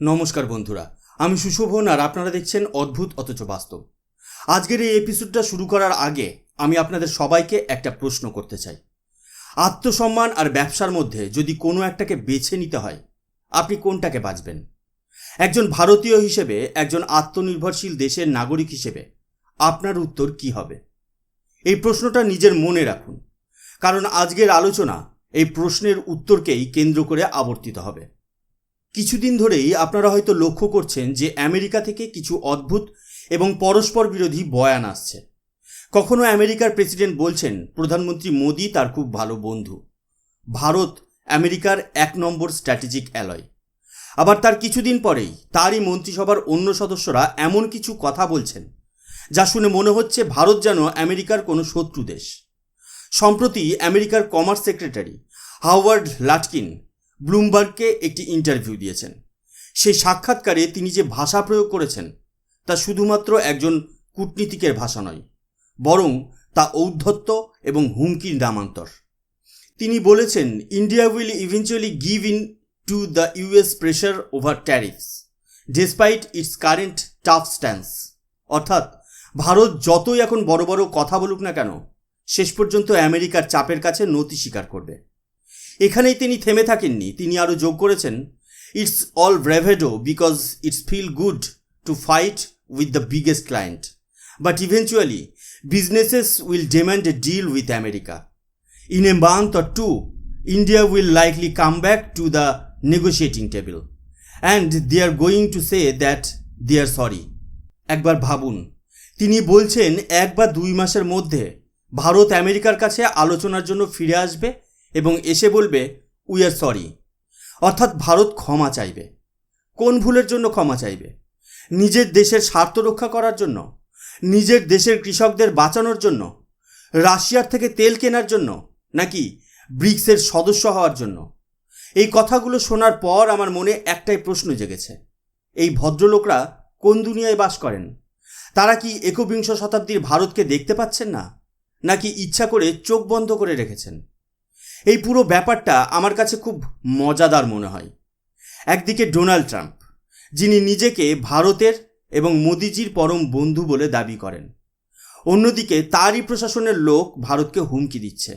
নমস্কার বন্ধুরা, আমি সুশোভন আর আপনারা দেখছেন অদ্ভুত অথচ বাস্তব। আজকের এই এপিসোডটা শুরু করার আগে আমি আপনাদের সবাইকে একটা প্রশ্ন করতে চাই। আত্মসম্মান আর ব্যবসার মধ্যে যদি কোনো একটাকে বেছে নিতে হয়, আপনি কোনটাকে বাঁচবেন? একজন ভারতীয় হিসেবে, একজন আত্মনির্ভরশীল দেশের নাগরিক হিসেবে আপনার উত্তর কি হবে? এই প্রশ্নটা নিজের মনে রাখুন, কারণ আজকের আলোচনা এই প্রশ্নের উত্তরকেই কেন্দ্র করে আবর্তিত হবে। কিছুদিন ধরেই আপনারা হয়তো লক্ষ্য করছেন যে আমেরিকা থেকে কিছু অদ্ভুত এবং পরস্পর বিরোধী বয়ান আসছে। কখনো আমেরিকার প্রেসিডেন্ট বলছেন, প্রধানমন্ত্রী মোদী তার খুব ভালো বন্ধু। ভারত আমেরিকার এক নম্বর স্ট্র্যাটেজিক অ্যালয়। আবার তার কিছুদিন পরেই তারই মন্ত্রিসভার অন্য সদস্যরা এমন কিছু কথা বলছেন, যা শুনে মনে হচ্ছে ভারত যেন আমেরিকার কোনো শত্রু দেশ। সম্প্রতি আমেরিকার কমার্স সেক্রেটারি হাওয়ার্ড লাটকিন ব্লুমবার্গকে একটি ইন্টারভিউ দিয়েছেন। সেই সাক্ষাৎকারে তিনি যে ভাষা প্রয়োগ করেছেন, তা শুধুমাত্র একজন কূটনীতিকের ভাষা নয়, বরং তা ঔদ্ধত্য এবং হুমকির নামান্তর। তিনি বলেছেন, India will eventually give in to the US pressure over tariffs, despite its current tough stance. অর্থাৎ, ভারত যতই এখন বড় বড় কথা বলুক না কেন, শেষ পর্যন্ত আমেরিকার চাপের কাছে নতি স্বীকার করবে। এখানেই তিনি থেমে থাকেননি। তিনি আরও যোগ করেছেন it's all bravado because it's feel good to fight with the biggest client but eventually businesses will demand a deal with America in a month or two India will likely come back to the negotiating table and they are going to say that they are sorry একবার ভাবুন, তিনি বলছেন, এক বা দুই মাসের মধ্যে ভারত আমেরিকার কাছে আলোচনার জন্য ফিরে আসবে এবং এসে বলবে উই আর সরি অর্থাৎ ভারত ক্ষমা চাইবে। কোন ভুলের জন্য ক্ষমা চাইবে? নিজের দেশের স্বার্থ রক্ষা করার জন্য? নিজের দেশের কৃষকদের বাঁচানোর জন্য? রাশিয়ার থেকে তেল কেনার জন্য? নাকি ব্রিক্সের সদস্য হওয়ার জন্য? এই কথাগুলো শোনার পর আমার মনে একটাই প্রশ্ন জেগেছে। এই ভদ্রলোকরা কোন দুনিয়ায় বাস করেন? তারা কি একবিংশ শতাব্দীর ভারতকে দেখতে পাচ্ছেন না? নাকি ইচ্ছা করে চোখ বন্ধ করে রেখেছেন? এই পুরো ব্যাপারটা আমার কাছে খুব মজাদার মনে হয়। একদিকে ডোনাল্ড ট্রাম্প, যিনি নিজেকে ভারতের এবং মোদিজির পরম বন্ধু বলে দাবি করেন। অন্যদিকে তারই প্রশাসনের লোক ভারতকে হুমকি দিচ্ছে,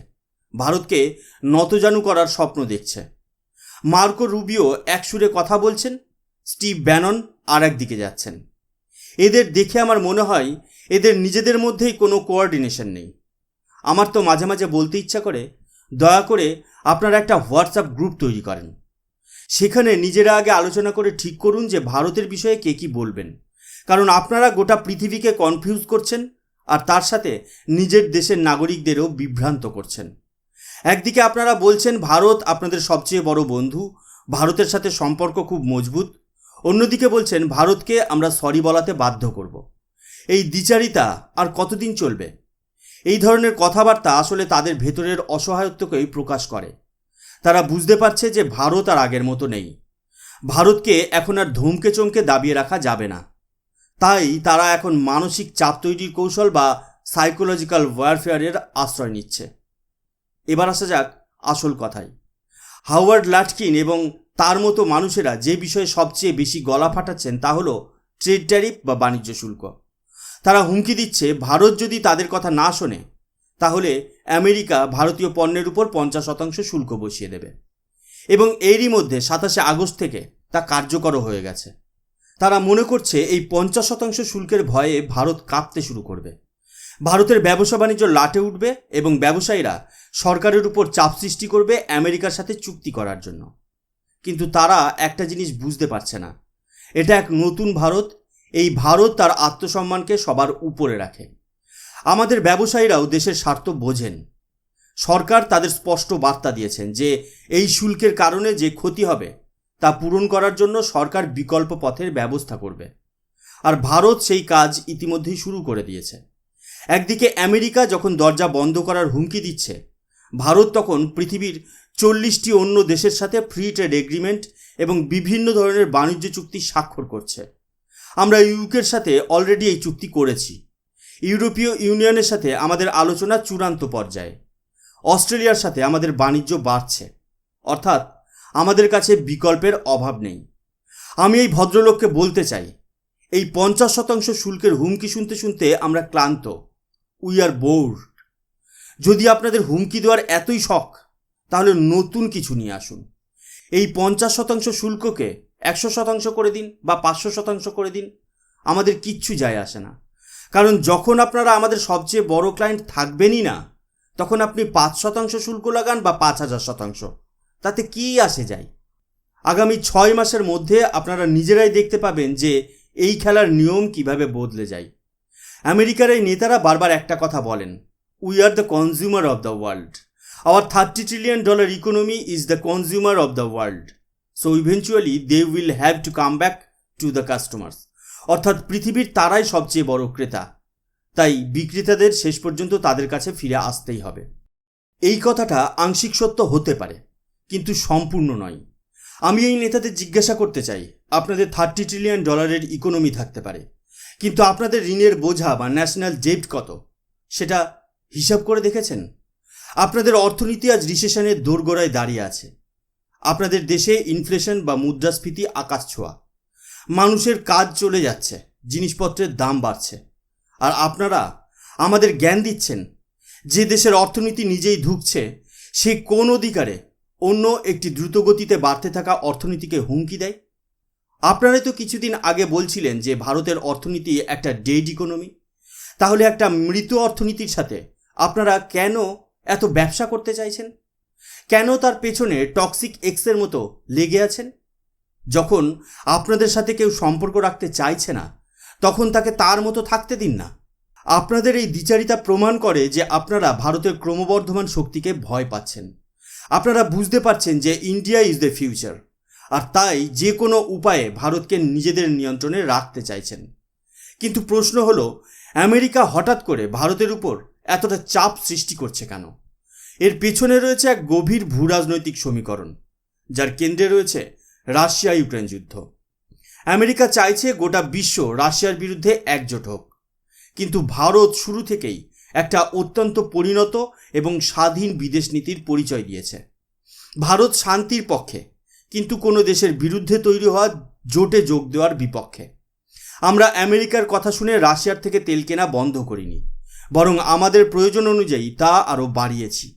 ভারতকে নতজানু করার স্বপ্ন দেখছে। মার্কো রুবিও এক সুরে কথা বলছেন, স্টিভ ব্যানন আর একদিকে যাচ্ছেন। এদের দেখে আমার মনে হয় এদের নিজেদের মধ্যেই কোনো কোঅর্ডিনেশন নেই। আমার তো মাঝে মাঝে বলতে ইচ্ছা করে দয়া করে আপনারা একটা হোয়াটসঅ্যাপ গ্রুপ তৈরি করেন। সেখানে নিজেরা আগে আলোচনা করে ঠিক করুন যে ভারতের বিষয়ে কে কী বলবেন। কারণ আপনারা গোটা পৃথিবীকে কনফিউজ করছেন আর তার সাথে নিজের দেশের নাগরিকদেরও বিভ্রান্ত করছেন। একদিকে আপনারা বলছেন ভারত আপনাদের সবচেয়ে বড় বন্ধু, ভারতের সাথে সম্পর্ক খুব মজবুত। অন্যদিকে বলছেন ভারতকে আমরা সরি বলাতে বাধ্য করব। এই দ্বিচারিতা আর কতদিন চলবে? এই ধরনের কথাবার্তা আসলে তাদের ভেতরের অসহায়ত্বকেই প্রকাশ করে। তারা বুঝতে পারছে যে ভারত আর আগের মতো নেই। ভারতকে এখন আর ধমকে চমকে দাবিয়ে রাখা যাবে না। তাই তারা এখন মানসিক চাপ তৈরির কৌশল বা সাইকোলজিক্যাল ওয়ারফেয়ারের আশ্রয় নিচ্ছে। এবার আসা যাক আসল কথায়। হাওয়ার্ড লাটকিন এবং তার মতো মানুষেরা যে বিষয়ে সবচেয়ে বেশি গলা ফাটাচ্ছেন তা হলো ট্রেড ট্যারিফ বা বাণিজ্য শুল্ক। তারা হুমকি দিচ্ছে ভারত যদি তাদের কথা না শোনে, তাহলে আমেরিকা ভারতীয় পণ্যের উপর পঞ্চাশ শতাংশ শুল্ক বসিয়ে দেবে। এবং এরই মধ্যে সাতাশে আগস্ট থেকে তা কার্যকর হয়ে গেছে। তারা মনে করছে এই পঞ্চাশ শতাংশ শুল্কের ভয়ে ভারত কাঁপতে শুরু করবে। ভারতের ব্যবসা বাণিজ্য লাটে উঠবে এবং ব্যবসায়ীরা সরকারের উপর চাপ সৃষ্টি করবে আমেরিকার সাথে চুক্তি করার জন্য। কিন্তু তারা একটা জিনিস বুঝতে পারছে না। এটা এক নতুন ভারত এই ভারত তার আত্মসম্মানকে সবার উপরে রাখে। আমাদের ব্যবসায়ীরাও দেশের স্বার্থ বোঝেন। সরকার তাদের স্পষ্ট বার্তা দিয়েছেন যে, এই শুল্কের কারণে যে ক্ষতি হবে, তা পূরণ করার জন্য সরকার বিকল্প পথের ব্যবস্থা করবে। আর ভারত সেই কাজ ইতিমধ্যেই শুরু করে দিয়েছে। একদিকে আমেরিকা যখন দরজা বন্ধ করার হুমকি দিচ্ছে, ভারত তখন পৃথিবীর চল্লিশটি অন্য দেশের সাথে ফ্রি ট্রেড এগ্রিমেন্ট এবং বিভিন্ন ধরনের বাণিজ্য চুক্তি স্বাক্ষর করছে। আমরা ইউকের সাথে অলরেডি এই চুক্তি করেছি। ইউরোপীয় ইউনিয়নের সাথে আমাদের আলোচনা চূড়ান্ত পর্যায়ে। অস্ট্রেলিয়ার সাথে আমাদের বাণিজ্য বাড়ছে। অর্থাৎ আমাদের কাছে বিকল্পের অভাব নেই। আমি এই ভদ্রলোককে বলতে চাই, এই পঞ্চাশ শতাংশ শুল্কের হুমকি শুনতে শুনতে আমরা ক্লান্ত। উই আর বোর্ড যদি আপনাদের হুমকি দেওয়ার এতই শখ, তাহলে নতুন কিছু নিয়ে আসুন। এই পঞ্চাশ শতাংশ শুল্ককে একশো শতাংশ করে দিন বা পাঁচশো শতাংশ করে দিন, আমাদের কিচ্ছু যায় আসে না। কারণ যখন আপনারা আমাদের সবচেয়ে বড় ক্লায়েন্ট থাকবেনই না, তখন আপনি পাঁচ শতাংশ শুল্ক লাগান বা পাঁচ হাজার শতাংশ। তাতে কী আসে যায়? আগামী ছয় মাসের মধ্যে আপনারা নিজেরাই দেখতে পাবেন যে এই খেলার নিয়ম কীভাবে বদলে যায়। আমেরিকার এই নেতারা বারবার একটা কথা বলেন we are the consumer of the world our thirty trillion dollar economy is the consumer of the world so eventually they will have to come back to the customers অর্থাৎ পৃথিবীর তারাই সবচেয়ে বড় ক্রেতা। তাই বিক্রেতাদের শেষ পর্যন্ত তাদের কাছে ফিরে আসতেই হবে। এই কথাটা আংশিক সত্য হতে পারে, কিন্তু সম্পূর্ণ নয়। আমি এই নেতাদের জিজ্ঞাসা করতে চাই, আপনাদের থার্টি ট্রিলিয়ন ডলারের ইকোনমি থাকতে পারে, কিন্তু আপনাদের ঋণের বোঝা বা ন্যাশনাল ডেট কত, সেটা হিসাব করে দেখেছেন? আপনাদের অর্থনীতি আজ রিসেশনের দোরগোড়ায় দাঁড়িয়ে আছে। আপনাদের দেশে ইনফ্লেশন বা মুদ্রাস্ফীতি আকাশ ছোঁয়া। মানুষের কাজ চলে যাচ্ছে, জিনিসপত্রের দাম বাড়ছে। আর আপনারা আমাদের জ্ঞান দিচ্ছেন, যে দেশের অর্থনীতি নিজেই ধুকছে, সে কোন অধিকারে অন্য একটি দ্রুতগতিতে বাড়তে থাকা অর্থনীতিকে হুমকি দেয়? আপনারাই তো কিছুদিন আগে বলছিলেন যে ভারতের অর্থনীতি একটা ডেড ইকোনমি তাহলে একটা মৃত অর্থনীতির সাথে আপনারা কেন এত ব্যবসা করতে চাইছেন? কেন তার পেছনে টক্সিক এক্সের মতো লেগে আছেন? যখন আপনাদের সাথে কেউ সম্পর্ক রাখতে চাইছে না, তখন তাকে তার মতো থাকতে দিন না। আপনাদের এই দ্বিচারিতা প্রমাণ করে যে আপনারা ভারতের ক্রমবর্ধমান শক্তিকে ভয় পাচ্ছেন। আপনারা বুঝতে পারছেন যে ইন্ডিয়া ইজ দ্য ফিউচার আর তাই যে কোনো উপায়ে ভারতকে নিজেদের নিয়ন্ত্রণে রাখতে চাইছেন। কিন্তু প্রশ্ন হলো, আমেরিকা হঠাৎ করে ভারতের উপর এতটা চাপ সৃষ্টি করছে কেন? এর পেছনে রয়েছে এক গভীর ভূরাজনৈতিক সমীকরণ, যার কেন্দ্রে রয়েছে রাশিয়া ইউক্রেন যুদ্ধ। আমেরিকা চাইছে গোটা বিশ্ব রাশিয়ার বিরুদ্ধে একজোট হোক, কিন্তু ভারত শুরু থেকেই একটা অত্যন্ত পরিণত এবং স্বাধীন বিদেশ নীতির পরিচয় দিয়েছে। ভারত শান্তির পক্ষে, কিন্তু কোনো দেশের বিরুদ্ধে তৈরি হওয়া জোটে যোগ দেওয়ার বিপক্ষে। আমরা আমেরিকার কথা শুনে রাশিয়ার থেকে তেল কেনা বন্ধ করিনি, বরং আমাদের প্রয়োজন অনুযায়ী তা আরও বাড়িয়েছি।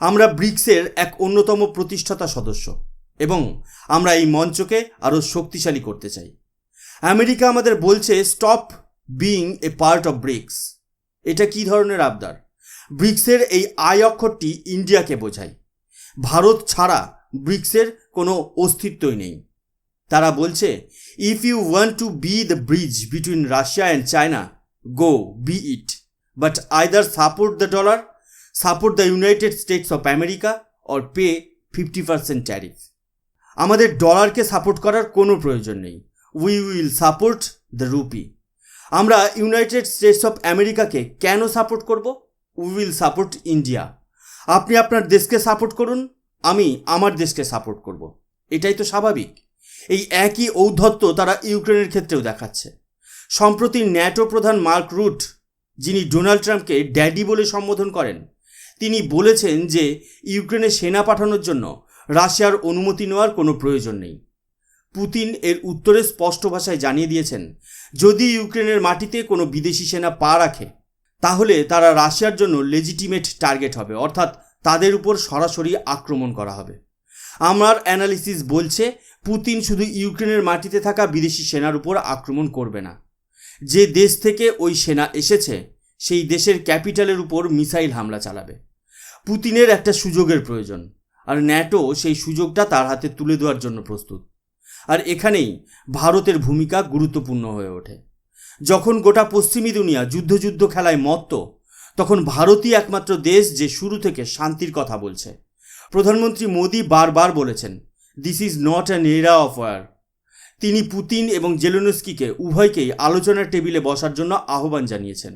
আমরা ব্রিক্সের এক অন্যতম প্রতিষ্ঠাতা সদস্য এবং আমরা এই মঞ্চকে আরও শক্তিশালী করতে চাই। আমেরিকা আমাদের বলছে stop being a part of BRICS এটা কি ধরনের আবদার? ব্রিক্সের এই আয় অক্ষরটি ইন্ডিয়াকে বোঝায়। ভারত ছাড়া ব্রিক্সের কোনো অস্তিত্বই নেই। তারা বলছে if you want to be the bridge between Russia and China go be it but either support the dollar support the United States of America or pay fifty percent tariff. আমাদের ডলারকে সাপোর্ট করার কোনো প্রয়োজন নেই। We will support the rupee. আমরা United States of আমেরিকাকে কেন support করব? We will support India. আপনি আপনার দেশকে সাপোর্ট করুন, আমি আমার দেশকে সাপোর্ট করব। এটাই তো স্বাভাবিক। এই একই ঔদ্ধত্য তারা ইউক্রেনের ক্ষেত্রেও দেখাচ্ছে। সম্প্রতি ন্যাটো প্রধান মার্ক রুট, যিনি ডোনাল্ড ট্রাম্পকে ড্যাডি বলে সম্বোধন করেন তিনি বলেছেন যে ইউক্রেনে সেনা পাঠানোর জন্য রাশিয়ার অনুমতি নেওয়ার কোনো প্রয়োজন নেই। পুতিন এর উত্তরে স্পষ্ট ভাষায় জানিয়ে দিয়েছেন, যদি ইউক্রেনের মাটিতে কোনো বিদেশি সেনা পা রাখে, তাহলে তারা রাশিয়ার জন্য লেজিটিমেট টার্গেট হবে, অর্থাৎ তাদের উপর সরাসরি আক্রমণ করা হবে। আমার অ্যানালিসিস বলছে, পুতিন শুধু ইউক্রেনের মাটিতে থাকা বিদেশি সেনার উপর আক্রমণ করবে না। যে দেশ থেকে ওই সেনা এসেছে সেই দেশের ক্যাপিটালের উপর মিসাইল হামলা চালাবে। পুতিনের একটা সুযোগের প্রয়োজন, আর ন্যাটো সেই সুযোগটা তার হাতে তুলে দেওয়ার জন্য প্রস্তুত। আর এখানেই ভারতের ভূমিকা গুরুত্বপূর্ণ হয়ে ওঠে। যখন গোটা পশ্চিমী দুনিয়া যুদ্ধ যুদ্ধ খেলায় মত্ত, তখন ভারতই একমাত্র দেশ যে শুরু থেকে শান্তির কথা বলছে। প্রধানমন্ত্রী মোদী বারবার বলেছেন this is not an era of war তিনি পুতিন এবং জেলেনস্কিকে উভয়কেই আলোচনার টেবিলে বসার জন্য আহ্বান জানিয়েছেন।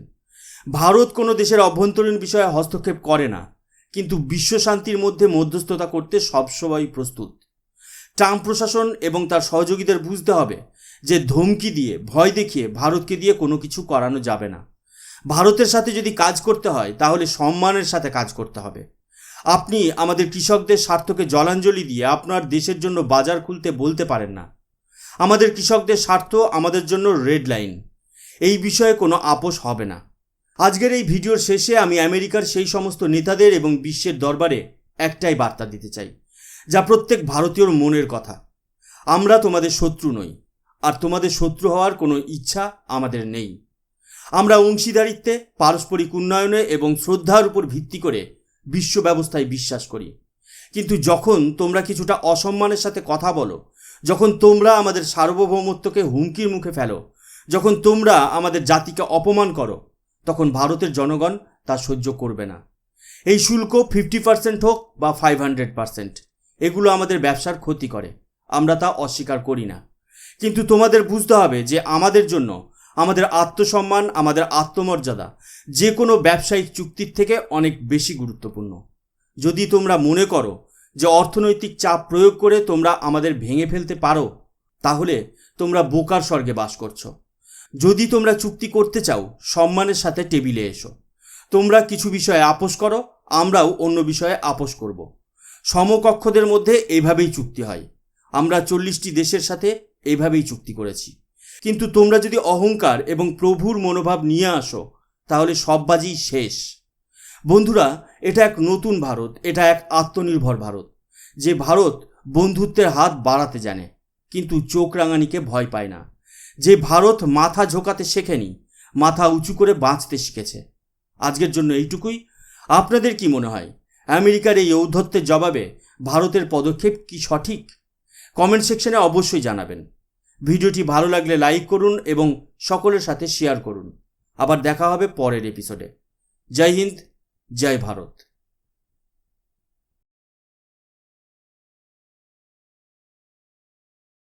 ভারত কোনো দেশের অভ্যন্তরীণ বিষয়ে হস্তক্ষেপ করে না, কিন্তু বিশ্ব শান্তির মধ্যে মধ্যস্থতা করতে সবসময় প্রস্তুত। ট্রাম্প প্রশাসন এবং তার সহযোগীদের বুঝতে হবে যে ধমকি দিয়ে, ভয় দেখিয়ে ভারতকে দিয়ে কোনো কিছু করানো যাবে না। ভারতের সাথে যদি কাজ করতে হয়, তাহলে সম্মানের সাথে কাজ করতে হবে। আপনি আমাদের কৃষকদের স্বার্থকে জলাঞ্জলি দিয়ে আপনার দেশের জন্য বাজার খুলতে বলতে পারেন না। আমাদের কৃষকদের স্বার্থ আমাদের জন্য রেড লাইন। এই বিষয়ে কোনো আপোষ হবে না। আজকের এই ভিডিওর শেষে আমি আমেরিকার সেই সমস্ত নেতাদের এবং বিশ্বের দরবারে একটাই বার্তা দিতে চাই, যা প্রত্যেক ভারতীয়র মনের কথা। আমরা তোমাদের শত্রু নই, আর তোমাদের শত্রু হওয়ার কোনো ইচ্ছা আমাদের নেই। আমরা অংশীদারিত্বে, পারস্পরিক উন্নয়নে এবং শ্রদ্ধার উপর ভিত্তি করে বিশ্ব ব্যবস্থায় বিশ্বাস করি। কিন্তু যখন তোমরা কিছুটা অসম্মানের সাথে কথা বলো, যখন তোমরা আমাদের সার্বভৌমত্বকে হুমকির মুখে ফেলো, যখন তোমরা আমাদের জাতিকে অপমান করো তখন ভারতের জনগণ তা সহ্য করবে না। এই শুল্ক ফিফটি পার্সেন্ট হোক বা ফাইভ হান্ড্রেড পার্সেন্ট এগুলো আমাদের ব্যবসার ক্ষতি করে। আমরা তা অস্বীকার করি না। কিন্তু তোমাদের বুঝতে হবে যে আমাদের জন্য আমাদের আত্মসম্মান, আমাদের আত্মমর্যাদা যে কোনো ব্যবসায়িক চুক্তির থেকে অনেক বেশি গুরুত্বপূর্ণ। যদি তোমরা মনে করো যে অর্থনৈতিক চাপ প্রয়োগ করে তোমরা আমাদের ভেঙে ফেলতে পারো, তাহলে তোমরা বোকার স্বর্গে বাস করছ। যদি তোমরা চুক্তি করতে চাও, সম্মানের সাথে টেবিলে এসো। তোমরা কিছু বিষয়ে আপোষ করো, আমরাও অন্য বিষয়ে আপোষ করব। সমকক্ষদের মধ্যে এইভাবেই চুক্তি হয়। আমরা চল্লিশটি দেশের সাথে এইভাবেই চুক্তি করেছি। কিন্তু তোমরা যদি অহংকার এবং প্রভুর মনোভাব নিয়ে আসো, তাহলে সব বাজি শেষ। বন্ধুরা, এটা এক নতুন ভারত, এটা এক আত্মনির্ভর ভারত, যে ভারত বন্ধুত্বের হাত বাড়াতে জানে, কিন্তু চোখ রাঙানিকে ভয় পায় না। যে ভারত মাথা ঝোকাতে শেখেনি, মাথা উঁচু করে বাঁচতে শিখেছে। আজকের জন্য এইটুকুই। আপনাদের কি মনে হয়? আমেরিকার এই ঔদ্ধত্যের জবাবে ভারতের পদক্ষেপ কি সঠিক? কমেন্ট সেকশনে অবশ্যই জানাবেন। ভিডিওটি ভালো লাগলে লাইক করুন এবং সকলের সাথে শেয়ার করুন। আবার দেখা হবে পরের এপিসোডে। জয় হিন্দ, জয় ভারত।